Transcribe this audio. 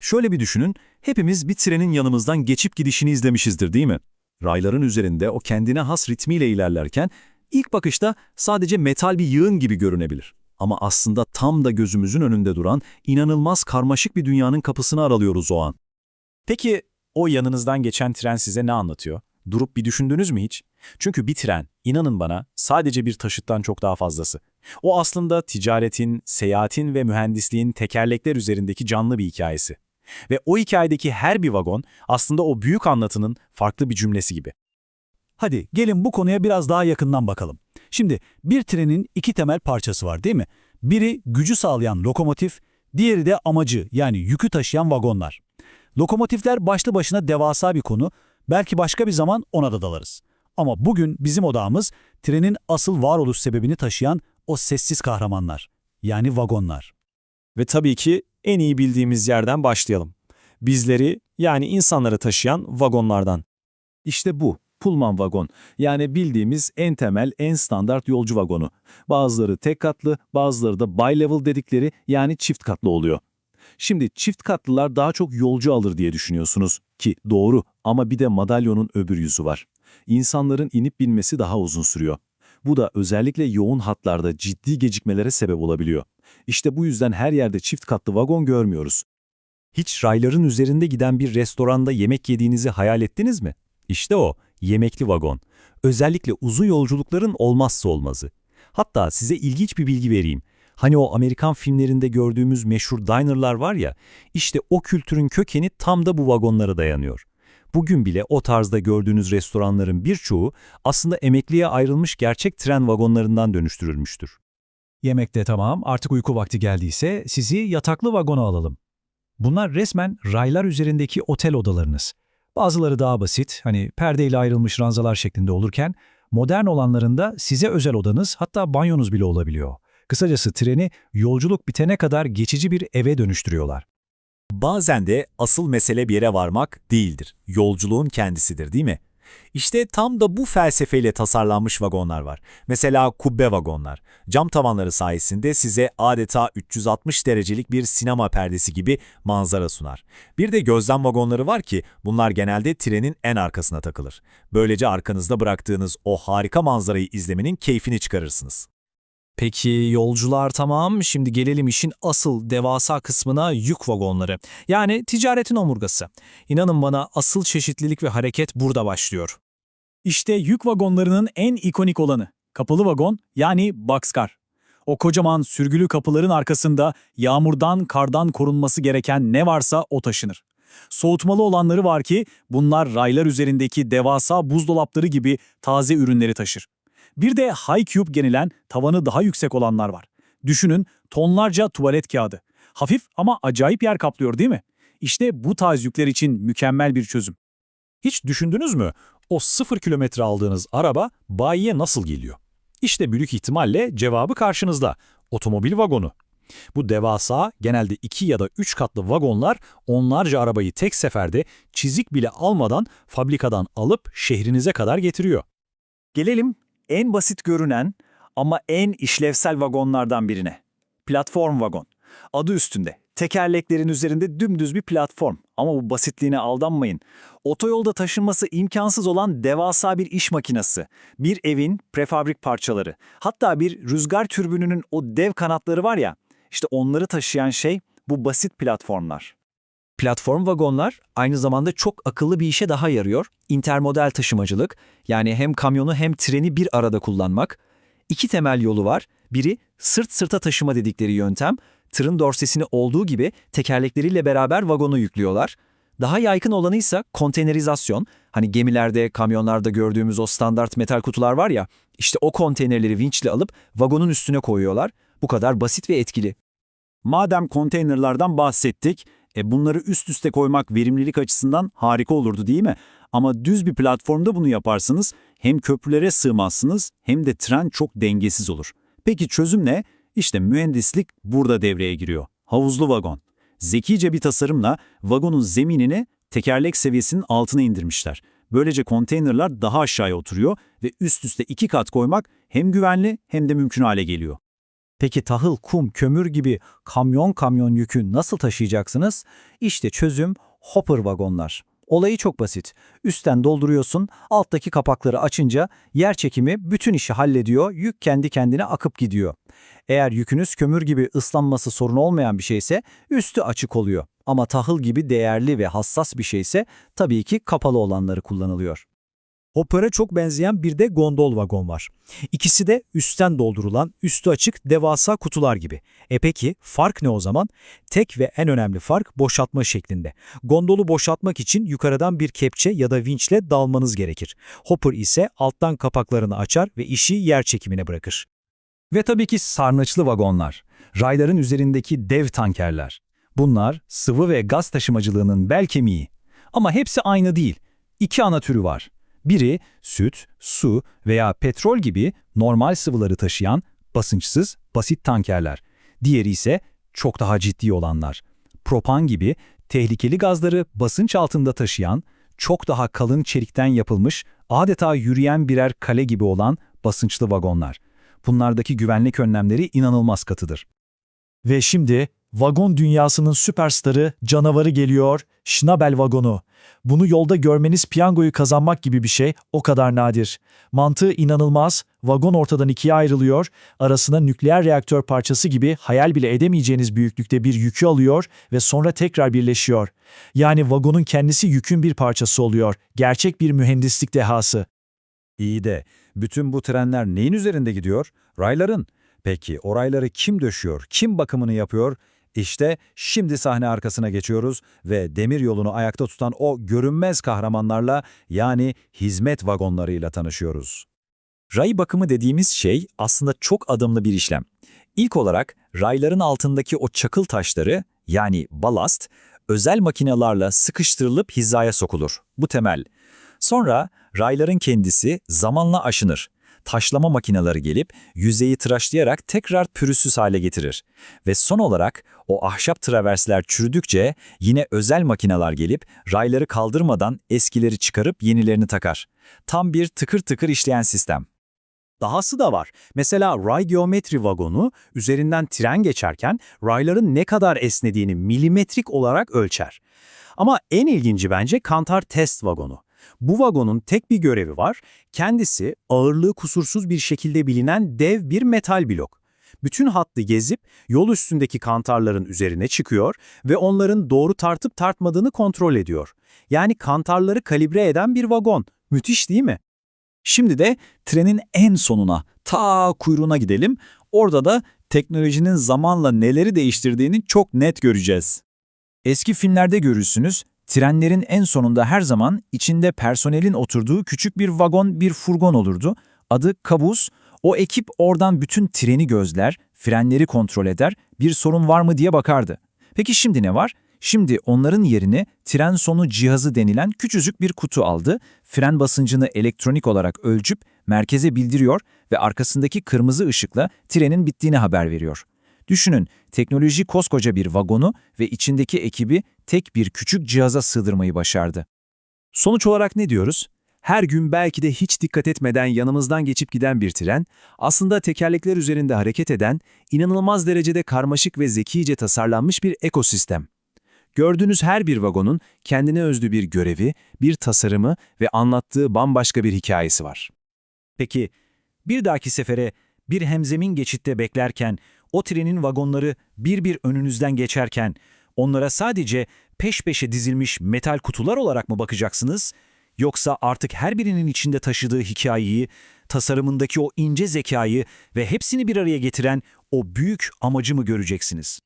Şöyle bir düşünün, hepimiz bir trenin yanımızdan geçip gidişini izlemişizdir değil mi? Rayların üzerinde o kendine has ritmiyle ilerlerken ilk bakışta sadece metal bir yığın gibi görünebilir. Ama aslında tam da gözümüzün önünde duran inanılmaz karmaşık bir dünyanın kapısını aralıyoruz o an. Peki o yanınızdan geçen tren size ne anlatıyor? Durup bir düşündünüz mü hiç? Çünkü bir tren, inanın bana, sadece bir taşıttan çok daha fazlası. O aslında ticaretin, seyahatin ve mühendisliğin tekerlekler üzerindeki canlı bir hikayesi. Ve o hikayedeki her bir vagon aslında o büyük anlatının farklı bir cümlesi gibi. Hadi gelin bu konuya biraz daha yakından bakalım. Şimdi bir trenin iki temel parçası var değil mi? Biri gücü sağlayan lokomotif, diğeri de amacı yani yükü taşıyan vagonlar. Lokomotifler başlı başına devasa bir konu, belki başka bir zaman ona da dalarız. Ama bugün bizim odağımız trenin asıl varoluş sebebini taşıyan o sessiz kahramanlar, yani vagonlar. Ve tabii ki en iyi bildiğimiz yerden başlayalım. Bizleri yani insanları taşıyan vagonlardan. İşte bu, Pullman vagon. Yani bildiğimiz en temel, en standart yolcu vagonu. Bazıları tek katlı, bazıları da bi-level dedikleri yani çift katlı oluyor. Şimdi çift katlılar daha çok yolcu alır diye düşünüyorsunuz ki doğru ama bir de madalyonun öbür yüzü var. İnsanların inip binmesi daha uzun sürüyor. Bu da özellikle yoğun hatlarda ciddi gecikmelere sebep olabiliyor. İşte bu yüzden her yerde çift katlı vagon görmüyoruz. Hiç rayların üzerinde giden bir restoranda yemek yediğinizi hayal ettiniz mi? İşte o, yemekli vagon. Özellikle uzun yolculukların olmazsa olmazı. Hatta size ilginç bir bilgi vereyim. Hani o Amerikan filmlerinde gördüğümüz meşhur dinerlar var ya, işte o kültürün kökeni tam da bu vagonlara dayanıyor. Bugün bile o tarzda gördüğünüz restoranların birçoğu aslında emekliye ayrılmış gerçek tren vagonlarından dönüştürülmüştür. Yemekte tamam, artık uyku vakti geldiyse sizi yataklı vagona alalım. Bunlar resmen raylar üzerindeki otel odalarınız. Bazıları daha basit, hani perdeyle ayrılmış ranzalar şeklinde olurken, modern olanlarında size özel odanız hatta banyonuz bile olabiliyor. Kısacası treni yolculuk bitene kadar geçici bir eve dönüştürüyorlar. Bazen de asıl mesele bir yere varmak değildir. Yolculuğun kendisidir değil mi? İşte tam da bu felsefeyle tasarlanmış vagonlar var. Mesela kubbe vagonlar. Cam tavanları sayesinde size adeta 360 derecelik bir sinema perdesi gibi manzara sunar. Bir de gözlem vagonları var ki bunlar genelde trenin en arkasına takılır. Böylece arkanızda bıraktığınız o harika manzarayı izlemenin keyfini çıkarırsınız. Peki yolcular tamam, şimdi gelelim işin asıl devasa kısmına yük vagonları. Yani ticaretin omurgası. İnanın bana asıl çeşitlilik ve hareket burada başlıyor. İşte yük vagonlarının en ikonik olanı, kapalı vagon yani boxcar. O kocaman sürgülü kapıların arkasında yağmurdan, kardan korunması gereken ne varsa o taşınır. Soğutmalı olanları var ki bunlar raylar üzerindeki devasa buzdolapları gibi taze ürünleri taşır. Bir de high cube denilen tavanı daha yüksek olanlar var. Düşünün tonlarca tuvalet kağıdı. Hafif ama acayip yer kaplıyor değil mi? İşte bu tarz yükler için mükemmel bir çözüm. Hiç düşündünüz mü? O sıfır kilometre aldığınız araba bayiye nasıl geliyor? İşte büyük ihtimalle cevabı karşınızda. Otomobil vagonu. Bu devasa, genelde iki ya da üç katlı vagonlar onlarca arabayı tek seferde çizik bile almadan fabrikadan alıp şehrinize kadar getiriyor. Gelelim en basit görünen ama en işlevsel vagonlardan birine. Platform vagon. Adı üstünde. Tekerleklerin üzerinde dümdüz bir platform. Ama bu basitliğine aldanmayın. Otoyolda taşınması imkansız olan devasa bir iş makinesi. Bir evin prefabrik parçaları. Hatta bir rüzgar türbününün o dev kanatları var ya, işte onları taşıyan şey bu basit platformlar. Platform vagonlar aynı zamanda çok akıllı bir işe daha yarıyor. Intermodal taşımacılık, yani hem kamyonu hem treni bir arada kullanmak. İki temel yolu var. Biri sırt sırta taşıma dedikleri yöntem. Tırın dorsesini olduğu gibi tekerlekleriyle beraber vagonu yüklüyorlar. Daha yaygın olanı ise konteynerizasyon. Hani gemilerde, kamyonlarda gördüğümüz o standart metal kutular var ya, işte o konteynerleri vinçle alıp vagonun üstüne koyuyorlar. Bu kadar basit ve etkili. Madem konteynerlardan bahsettik, e bunları üst üste koymak verimlilik açısından harika olurdu değil mi? Ama düz bir platformda bunu yaparsınız hem köprülere sığmazsınız hem de tren çok dengesiz olur. Peki çözüm ne? İşte mühendislik burada devreye giriyor. Havuzlu vagon. Zekice bir tasarımla vagonun zeminini tekerlek seviyesinin altına indirmişler. Böylece konteynerlar daha aşağıya oturuyor ve üst üste iki kat koymak hem güvenli hem de mümkün hale geliyor. Peki tahıl, kum, kömür gibi kamyon kamyon yükü nasıl taşıyacaksınız? İşte çözüm hopper vagonlar. Olayı çok basit. Üstten dolduruyorsun, alttaki kapakları açınca yer çekimi bütün işi hallediyor, yük kendi kendine akıp gidiyor. Eğer yükünüz kömür gibi ıslanması sorun olmayan bir şeyse üstü açık oluyor. Ama tahıl gibi değerli ve hassas bir şeyse tabii ki kapalı olanları kullanılıyor. Hopper'a çok benzeyen bir de gondol vagon var. İkisi de üstten doldurulan, üstü açık devasa kutular gibi. E peki fark ne o zaman? Tek ve en önemli fark boşaltma şeklinde. Gondolu boşaltmak için yukarıdan bir kepçe ya da vinçle dalmanız gerekir. Hopper ise alttan kapaklarını açar ve işi yer çekimine bırakır. Ve tabii ki sarnıçlı vagonlar, rayların üzerindeki dev tankerler. Bunlar sıvı ve gaz taşımacılığının bel kemiği. Ama hepsi aynı değil. İki ana türü var. Biri süt, su veya petrol gibi normal sıvıları taşıyan basınçsız basit tankerler. Diğeri ise çok daha ciddi olanlar. Propan gibi tehlikeli gazları basınç altında taşıyan, çok daha kalın çelikten yapılmış, adeta yürüyen birer kale gibi olan basınçlı vagonlar. Bunlardaki güvenlik önlemleri inanılmaz katıdır. Ve şimdi vagon dünyasının süperstarı, canavarı geliyor, Schnabel vagonu. Bunu yolda görmeniz piyangoyu kazanmak gibi bir şey, o kadar nadir. Mantığı inanılmaz, vagon ortadan ikiye ayrılıyor, arasına nükleer reaktör parçası gibi hayal bile edemeyeceğiniz büyüklükte bir yükü alıyor ve sonra tekrar birleşiyor. Yani vagonun kendisi yükün bir parçası oluyor, gerçek bir mühendislik dehası. İyi de bütün bu trenler neyin üzerinde gidiyor? Rayların. Peki o rayları kim döşüyor, kim bakımını yapıyor? İşte şimdi sahne arkasına geçiyoruz ve demir yolunu ayakta tutan o görünmez kahramanlarla yani hizmet vagonlarıyla tanışıyoruz. Ray bakımı dediğimiz şey aslında çok adımlı bir işlem. İlk olarak rayların altındaki o çakıl taşları yani balast özel makinalarla sıkıştırılıp hizaya sokulur. Bu temel. Sonra rayların kendisi zamanla aşınır. Taşlama makineleri gelip yüzeyi tıraşlayarak tekrar pürüzsüz hale getirir. Ve son olarak o ahşap traversler çürüdükçe yine özel makineler gelip rayları kaldırmadan eskileri çıkarıp yenilerini takar. Tam bir tıkır tıkır işleyen sistem. Dahası da var. Mesela ray geometri vagonu üzerinden tren geçerken rayların ne kadar esnediğini milimetrik olarak ölçer. Ama en ilginci bence Kantar test vagonu. Bu vagonun tek bir görevi var. Kendisi ağırlığı kusursuz bir şekilde bilinen dev bir metal blok. Bütün hattı gezip yol üstündeki kantarların üzerine çıkıyor ve onların doğru tartıp tartmadığını kontrol ediyor. Yani kantarları kalibre eden bir vagon. Müthiş değil mi? Şimdi de trenin en sonuna, ta kuyruğuna gidelim. Orada da teknolojinin zamanla neleri değiştirdiğini çok net göreceğiz. Eski filmlerde görürsünüz, trenlerin en sonunda her zaman içinde personelin oturduğu küçük bir vagon, bir furgon olurdu. Adı kabus. O ekip oradan bütün treni gözler, frenleri kontrol eder, bir sorun var mı diye bakardı. Peki şimdi ne var? Şimdi onların yerini tren sonu cihazı denilen küçücük bir kutu aldı, fren basıncını elektronik olarak ölçüp merkeze bildiriyor ve arkasındaki kırmızı ışıkla trenin bittiğini haber veriyor. Düşünün, teknoloji koskoca bir vagonu ve içindeki ekibi tek bir küçük cihaza sığdırmayı başardı. Sonuç olarak ne diyoruz? Her gün belki de hiç dikkat etmeden yanımızdan geçip giden bir tren, aslında tekerlekler üzerinde hareket eden, inanılmaz derecede karmaşık ve zekice tasarlanmış bir ekosistem. Gördüğünüz her bir vagonun kendine özgü bir görevi, bir tasarımı ve anlattığı bambaşka bir hikayesi var. Peki, bir dahaki sefere bir hemzemin geçitte beklerken, o trenin vagonları bir bir önünüzden geçerken, onlara sadece peş peşe dizilmiş metal kutular olarak mı bakacaksınız? Yoksa artık her birinin içinde taşıdığı hikayeyi, tasarımındaki o ince zekayı ve hepsini bir araya getiren o büyük amacı mı göreceksiniz?